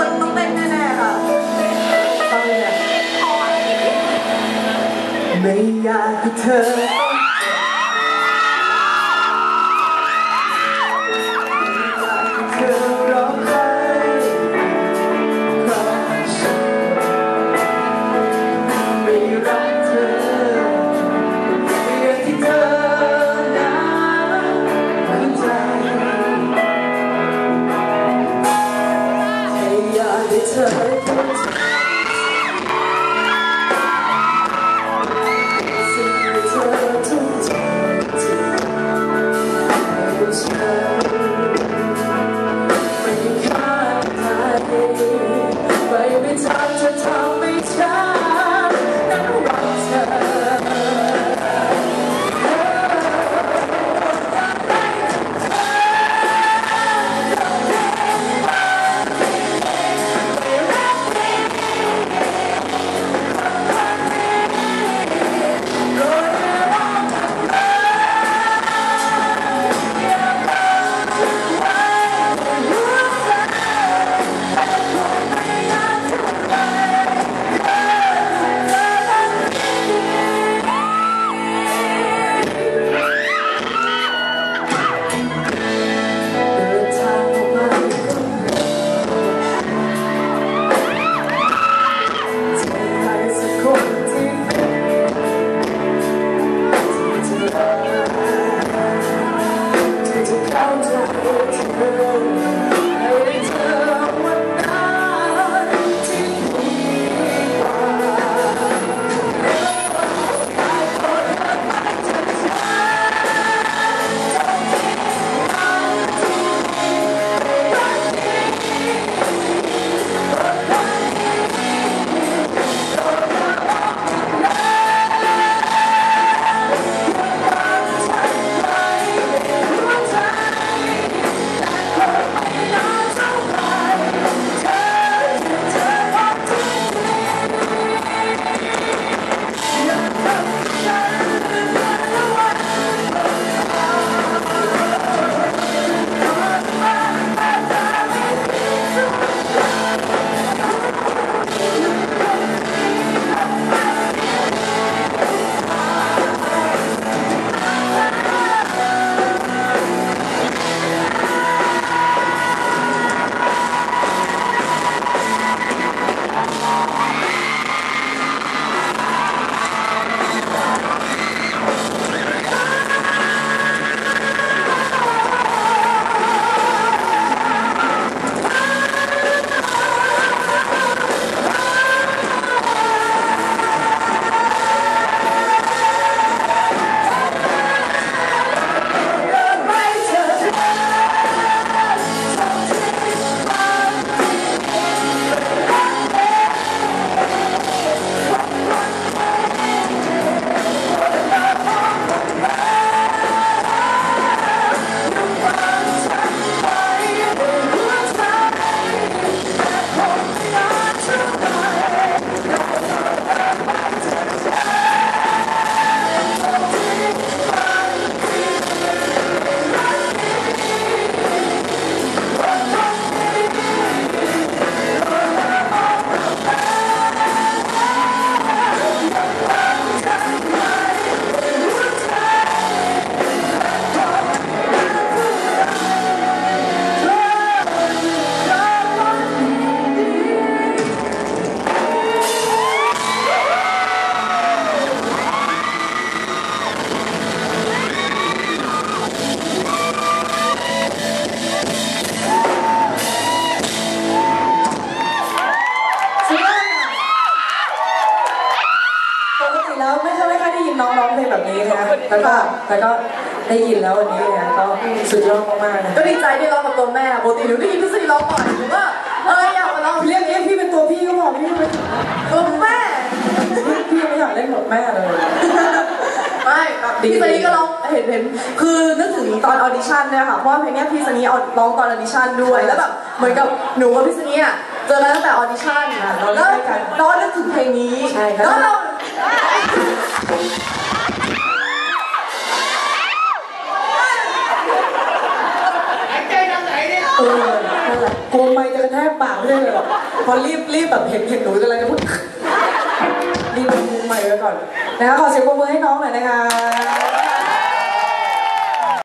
คนต้องเต้นแน่ๆค่ะฟังเลยไม่อยากให้เธอ อย นี้นะแล้วก็แต่ก็ได้ยินแล้ววันนี้เนี่ยก็สุดยอดมากๆนะก็ดีใจที่ร้องกับตัวแม่ปกติหนูได้ยินพี่ซีร้องก่อนหนูก็เอออยากมาร้องเรียกเรียกพี่เป็นตัวพี่ก็บอกพี่ไม่ตัวแม่พี่ไม่อยากเล่นบทแม่เลยไม่แบบพี่ซันนี่ก็ร้องเห็นเห็นคือนึกถึงตอนออดิชั่นเนี่ยค่ะเพราะว่าเพลงเนี้ยพี่ซันนี่เอาร้องตอนออดิชั่นด้วยแล้วแบบเหมือนกับหนูกับพี่ซันนี่อะเจอกันตั้งแต่ออดิชั่นแล้วเรานึกถึงเพลงนี้แล้วเรา ปากไม่อยเลยหรอกพอรีบรีบแบบเห็นเห็นหนูอะไรพูดรีบมุมใหม่ไว้ก่อนนะคะขอเสียงปรบมือให้น้องหน่อยนะคะ